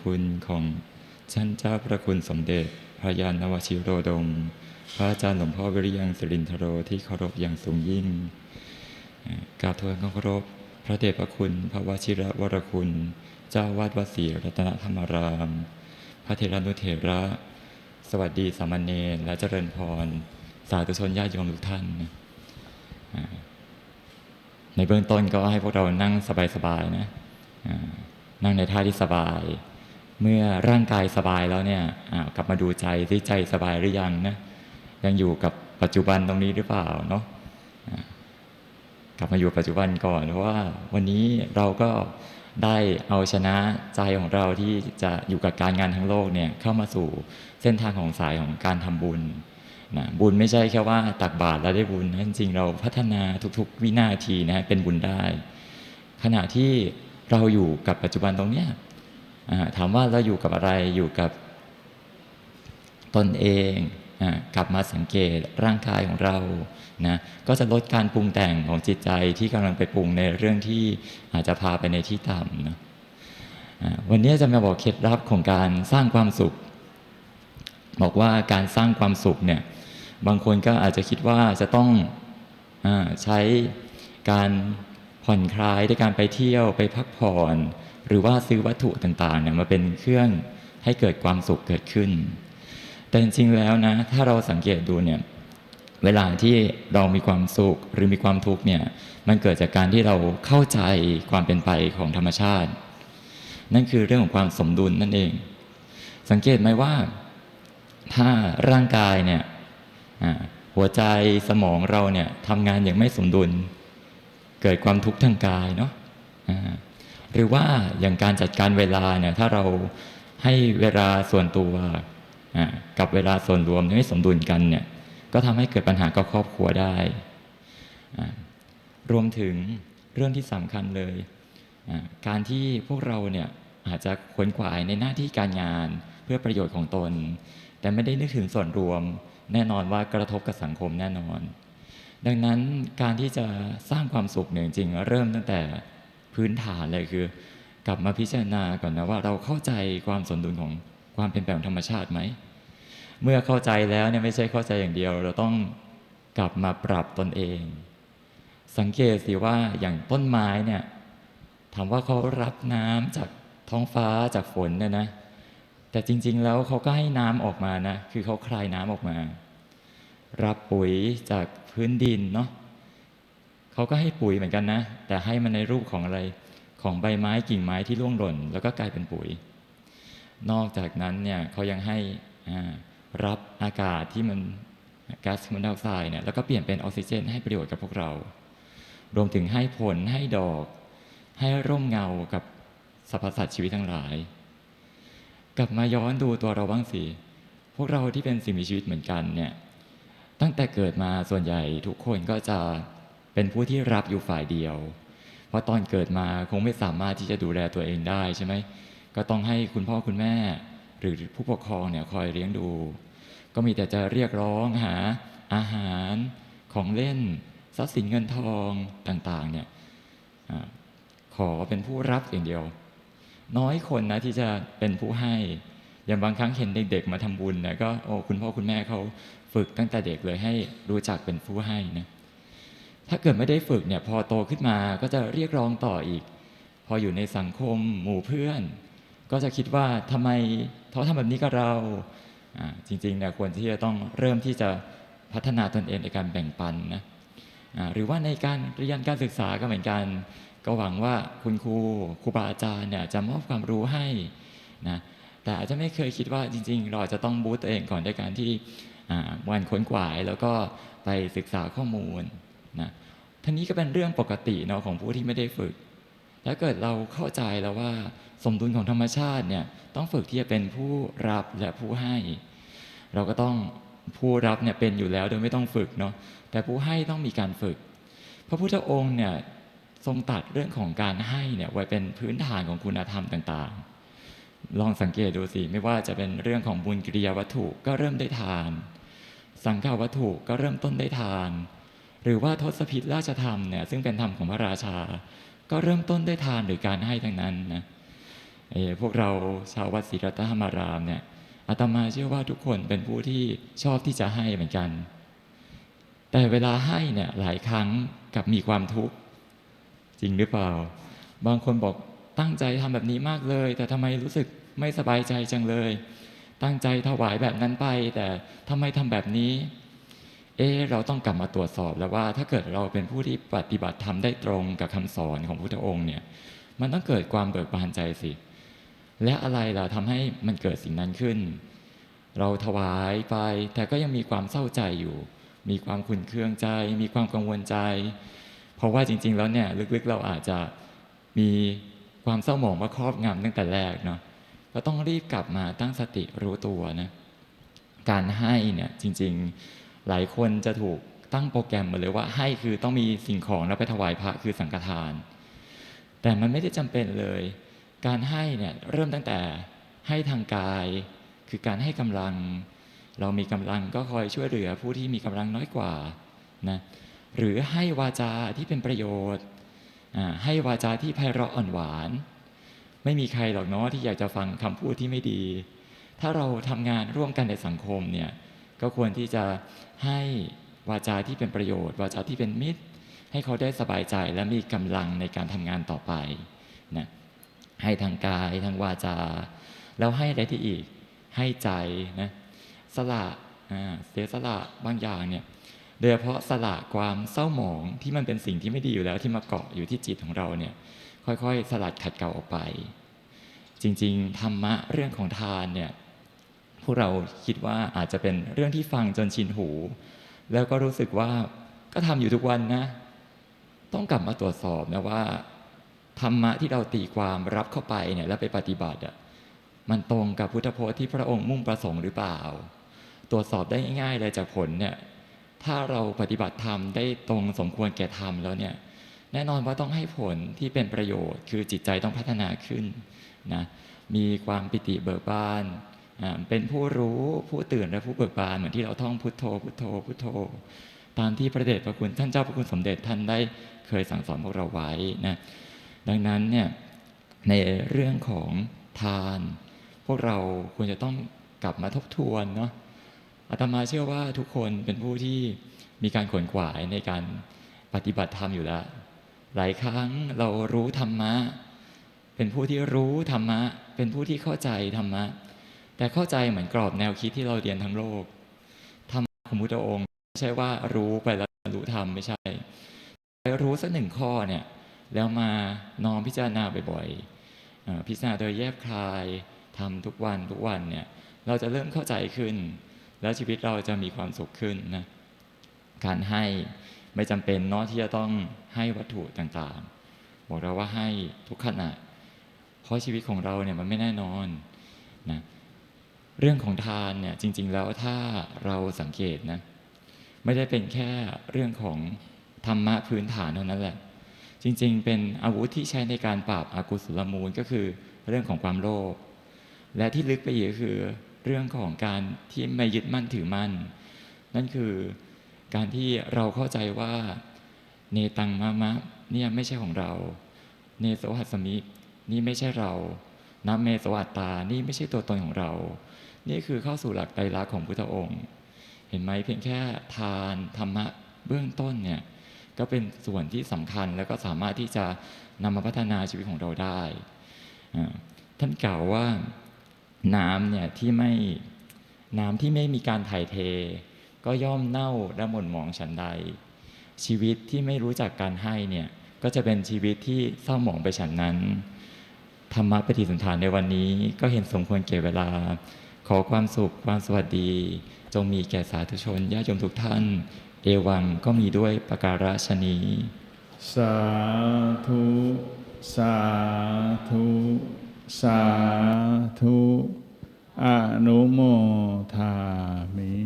คุณของท่านเจ้าพระคุณสมเด็จ พระยานวชิโรดม พระอาจารย์หลวงพ่อวิริยังสิรินทโรที่เคารพอย่างสูงยิ่งกราบทูลเคารพพระเดชพระคุณพระวชิระวรคุณ เจ้าวาดวัดศรีรัตนธรรมราม พระเทรานุเถระ สวัสดีสามเณรและเจริญพร สาธุชนญาติโยมทุกท่าน ในเบื้องต้นก็ให้พวกเรานั่งสบายๆนะนั่งในท่าที่สบาย เมื่อร่างกายสบายแล้วเนี่ยกลับมาดูใจที่ใจสบายหรือยังนะยังอยู่กับปัจจุบันตรงนี้หรือเปล่าเนาะกลับมาอยู่ปัจจุบันก่อนเพราะว่าวันนี้เราก็ได้เอาชนะใจของเราที่จะอยู่กับการงานทั้งโลกเนี่ยเข้ามาสู่เส้นทางของสายของการทำบุญนะบุญไม่ใช่แค่ว่าตักบาตรแล้วได้บุญนะจริงๆเราพัฒนาทุกๆวินาทีนะเป็นบุญได้ ขณะที่เราอยู่กับปัจจุบันตรงเนี้ย ถามว่าเราอยู่กับอะไรอยู่กับตนเองกลับมาสังเกตร่างกายของเรานะก็จะลดการปรุงแต่งของจิตใจที่กำลังไปปรุงในเรื่องที่อาจจะพาไปในที่ต่ำนะวันนี้จะมาบอกเคล็ดลับของการสร้างความสุข บอกว่าการสร้างความสุขเนี่ยบางคนก็อาจจะคิดว่าจะต้องอใช้การผ่อนคลายด้วยการไปเที่ยวไปพักผ่อน หรือว่าซื้อวัตถุต่างๆเนี่ยมาเป็นเครื่องให้เกิดความสุขเกิดขึ้น แต่จริงๆแล้วนะ ถ้าเราสังเกตดูเนี่ยเวลาที่เรามีความสุขหรือมีความทุกข์เนี่ยมันเกิดจากการที่เราเข้าใจความเป็นไปของธรรมชาติ นั่นคือเรื่องของความสมดุลนั่นเอง สังเกตไหมว่า ถ้าร่างกายเนี่ยหัวใจสมองเราเนี่ยทำงานอย่างไม่สมดุล เกิดความทุกข์ทางกายเนาะ หรือว่าอย่างการจัดการเวลาเนี่ยถ้าเราให้เวลาส่วนตัวกับเวลาส่วนรวมไม่สมดุลกันเนี่ยก็ทำให้เกิดปัญหากับครอบครัวได้ รวมถึงเรื่องที่สำคัญเลย การที่พวกเราเนี่ยอาจจะขวนขวายในหน้าที่การงานเพื่อประโยชน์ของตน แต่ไม่ได้นึกถึงส่วนรวม แน่นอนว่ากระทบกับสังคมแน่นอน ดังนั้นการที่จะสร้างความสุขเนี่ยจริงๆเริ่มตั้งแต่ พื้นฐานเลยคือ กลับมาพิจารณาก่อนนะว่าเราเข้าใจความสมดุลของความเป็นไปของธรรมชาติไหม เมื่อเข้าใจแล้วเนี่ยไม่ใช่เข้าใจอย่างเดียว เราต้องกลับมาปรับตนเอง สังเกตสิว่าอย่างต้นไม้เนี่ยถามว่าเขารับน้ำจากท้องฟ้าจากฝนเนี่ยนะ แต่จริง ๆ แล้วเขาก็ให้น้ำออกมานะ คือเขาคลายน้ำออกมา รับปุ๋ยจากพื้นดินเนาะ เขาก็ให้ปุ๋ยเหมือนกันนะ แต่ให้มันในรูปของอะไรของใบไม้กิ่งไม้ที่ร่วงหล่น แล้วก็กลายเป็นปุ๋ย นอกจากนั้นเนี่ยเขายังให้รับอากาศที่มันก๊าซคาร์บอนไดออกไซด์เนี่ยแล้วก็เปลี่ยนเป็นออกซิเจน ให้ประโยชน์กับพวกเรา รวมถึงให้ผลให้ดอก ให้ร่มเงากับสรรพสัตว์ชีวิตทั้งหลาย กลับมาย้อนดูตัวเราบ้างสิพวกเราที่เป็นสิ่งมีชีวิตเหมือนกันเนี่ยตั้งแต่เกิดมาส่วนใหญ่ทุกคนก็จะ เป็นผู้ที่รับอยู่ฝ่ายเดียว เพราะตอนเกิดมาคงไม่สามารถที่จะดูแลตัวเองได้ใช่ไหมก็ต้องให้คุณพ่อคุณแม่ หรือผู้ปกครองเนี่ยคอยเลี้ยงดู ก็มีแต่จะเรียกร้องหาอาหารของเล่นทรัพย์สินเงินทองต่างๆเนี่ยอขอเป็นผู้รับอย่างเดียว น้อยคนนะที่จะเป็นผู้ให้อย่างบางครั้งเห็นเด็กๆมาทำบุญนะก็โอ้คุณพ่อคุณแม่เขาฝึกตั้งแต่เด็กเลยให้รู้จักเป็นผู้ให้นะ ถ้าเกิดไม่ได้ฝึกเนี่ยพอโตขึ้นมาก็จะเรียกร้องต่ออีก พออยู่ในสังคมหมู่เพื่อน ก็จะคิดว่าทำไมเขาทำแบบนี้กับเราจริงๆเนี่ยควรที่จะต้องเริ่มที่จะพัฒนาตนเองในการแบ่งปันนะหรือว่าในการเรียนการศึกษาก็เหมือนกัน ก็หวังว่าคุณครูครูบาอาจารย์เนี่ยจะมอบความรู้ให้นะแต่อาจจะไม่เคยคิดว่าจริง ๆ เราจะต้องบูตตัวเองก่อนด้วยการที่วันค้นขวายแล้วก็ไปศึกษาข้อมูล นะทั้งนี้ก็เป็นเรื่องปกติเนาะของผู้ที่ไม่ได้ฝึก ถ้าเกิดเราเข้าใจแล้วว่าสมดุลของธรรมชาติเนี่ยต้องฝึกที่จะเป็นผู้รับและผู้ให้ เราก็ต้องผู้รับเนี่ยเป็นอยู่แล้วโดยไม่ต้องฝึกเนาะแต่ผู้ให้ต้องมีการฝึก พระพุทธองค์เนี่ยทรงตัดเรื่องของการให้เนี่ยไว้เป็นพื้นฐานของคุณธรรมต่างๆ ลองสังเกตดูสิไม่ว่าจะเป็นเรื่องของบุญกิริยาวัตถุก็เริ่มได้ทาน สังฆาวัตถุก็เริ่มต้นได้ทาน หรือว่าทศพิธราชธรรมเนี่ยซึ่งเป็นธรรมของพระราชา ก็เริ่มต้นได้ทานหรือการให้ทั้งนั้นนะพวกเราชาววัดศรีรัตธรรมารามเนี่ยอาตมาเชื่อว่าทุกคนเป็นผู้ที่ชอบที่จะให้เหมือนกัน แต่เวลาให้เนี่ยหลายครั้งกับมีความทุกข์จริงหรือเปล่า บางคนบอกตั้งใจทำแบบนี้มากเลย แต่ทำไมรู้สึกไม่สบายใจจังเลย ตั้งใจถวายแบบนั้นไป แต่ทำไมทำแบบนี้ เอะเราต้องกลับมาตรวจสอบแล้วว่าถ้าเกิดเราเป็นผู้ที่ปฏิบัติทำได้ตรงกับคำสอนของพุทธองค์เนี่ย มันต้องเกิดความเบิกบานใจสิ และอะไรล่ะทำให้มันเกิดสิ่งนั้นขึ้น เราถวายไป แต่ก็ยังมีความเศร้าใจอยู่ มีความขุ่นเคืองใจ มีความกังวลใจ เพราะว่าจริง ๆ แล้วเนี่ยลึกๆ เราอาจจะมีความเศร้าหมองมาครอบงำตั้งแต่แรกเนาะก็ต้องรีบกลับมาตั้งสติรู้ตัวนะการให้เนี่ยจริง ๆ หลายคนจะถูกตั้งโปรแกรมมาเลยว่าให้คือต้องมีสิ่งของแล้วไปถวายพระคือสังฆทาน แต่มันไม่ได้จำเป็นเลย การให้เนี่ยเริ่มตั้งแต่ให้ทางกาย คือการให้กำลัง เรามีกำลังก็คอยช่วยเหลือผู้ที่มีกำลังน้อยกว่านะหรือให้วาจาที่เป็นประโยชน์ ให้วาจาที่ไพเราะอ่อนหวาน ไม่มีใครหรอกเนาะที่อยากจะฟังคำพูดที่ไม่ดี ถ้าเราทำงานร่วมกันในสังคมเนี่ย ก็ควรที่จะให้วาจาที่เป็นประโยชน์ วาจาที่เป็นมิตร ให้เขาได้สบายใจและมีกำลังในการทำงานต่อไปนะให้ทางกายทางวาจา แล้วให้อะไรที่อีกให้ใจนะสละอ่าเสียสละบางอย่างเนี่ยโดยเฉพาะสละความเศร้าหมองที่มันเป็นสิ่งที่ไม่ดีอยู่แล้วที่มาเกาะอยู่ที่จิตของเราเนี่ยค่อยๆ สลัดขัดเกลาออกไป จริงๆธรรมะเรื่องของทานเนี่ย พวกเราคิดว่าอาจจะเป็นเรื่องที่ฟังจนชินหู แล้วก็รู้สึกว่าก็ทำอยู่ทุกวันนะ ต้องกลับมาตรวจสอบนะว่าธรรมะที่เราตีความรับเข้าไปเนี่ยแล้วไปปฏิบัติอะมันตรงกับพุทธพจน์ที่พระองค์มุ่งประสงค์หรือเปล่า ตรวจสอบได้ง่ายๆเลยจากผลเนี่ยถ้าเราปฏิบัติธรรมได้ตรงสมควรแก่ธรรมแล้วเนี่ยแน่นอนว่าต้องให้ผลที่เป็นประโยชน์ คือจิตใจต้องพัฒนาขึ้นนะมีความปิติเบิกบาน เป็นผู้รู้ผู้ตื่นและผู้เบิกบานเหมือนที่เราท่องพุทโธพุทโธพุทโธ ตามที่พระเดชพระคุณท่านเจ้าพระคุณสมเด็จท่านได้เคยสั่งสอนพวกเราไว้นะดังนั้นเนี่ยในเรื่องของทาน พวกเราควรจะต้องกลับมาทบทวนเนาะอาตมาเชื่อว่าทุกคนเป็นผู้ที่มีการขวนขวายในการปฏิบัติธรรมอยู่แล้ว หลายครั้งเรารู้ธรรมะ เป็นผู้ที่รู้ธรรมะ เป็นผู้ที่เข้าใจธรรมะ แต่เข้าใจเหมือนกรอบแนวคิดที่เราเรียนทั้งโลกธรรมะของพุทธองค์ไม่ใช่ว่ารู้ไปแล้วรู้ธรรมไม่ใช่ไปรู้สักหนึ่งข้อเนี่ยแล้วมาน้อมพิจารณาบ่อยๆพิจารณาโดยแยบคายทำทุกวันทุกวันเนี่ยเราจะเริ่มเข้าใจขึ้น แล้วชีวิตเราจะมีความสุขขึ้นนะการให้ไม่จำเป็นเนาะที่จะต้องให้วัตถุต่างๆ บอกเราว่าให้ทุกขณะเพราะชีวิตของเราเนี่ยมันไม่แน่นอนนะ เรื่องของทานเนี่ยจริง ๆ แล้วถ้าเราสังเกตนะไม่ได้เป็นแค่เรื่องของธรรมะพื้นฐานเท่านั้นแหละ จริง ๆ เป็นอาวุธที่ใช้ในการปราบอกุศลมูลก็คือเรื่องของความโลภและที่ลึกไปอีกก็คือเรื่องของการที่ไม่ยึดมั่นถือมั่น นั่นคือการที่เราเข้าใจว่าเนตังมะมะเนี่ยไม่ใช่ของเรา เนโสหัสมิ นี่ไม่ใช่เรานัเมโสอัตตา นี่ไม่ใช่ตัวตนของเรา นี่คือเข้าสู่หลักไตรลักษณ์ของพุทธองค์ เห็นไหมเพียงแค่ทานธรรมะเบื้องต้นเนี่ยก็เป็นส่วนที่สำคัญแล้วก็สามารถที่จะนำมาพัฒนาชีวิตของเราได้ ท่านกล่าวว่าน้ำเนี่ยที่ไม่น้ำที่ไม่มีการถ่ายเท ก็ย่อมเน่าและหม่นหมองฉันใด ชีวิตที่ไม่รู้จักการให้เนี่ยก็จะเป็นชีวิตที่เศร้าหมองไปฉันนั้นธรรมะปฏิสันฐานในวันนี้ก็เห็นสมควรเก็บเวลา ขอความสุขความสวัสดี จงมีแก่สาธุชนญาติโยมทุกท่าน เอวังก็มีด้วยประการฉนี้ สาธุ สาธุ สาธุ อนุโมทามิ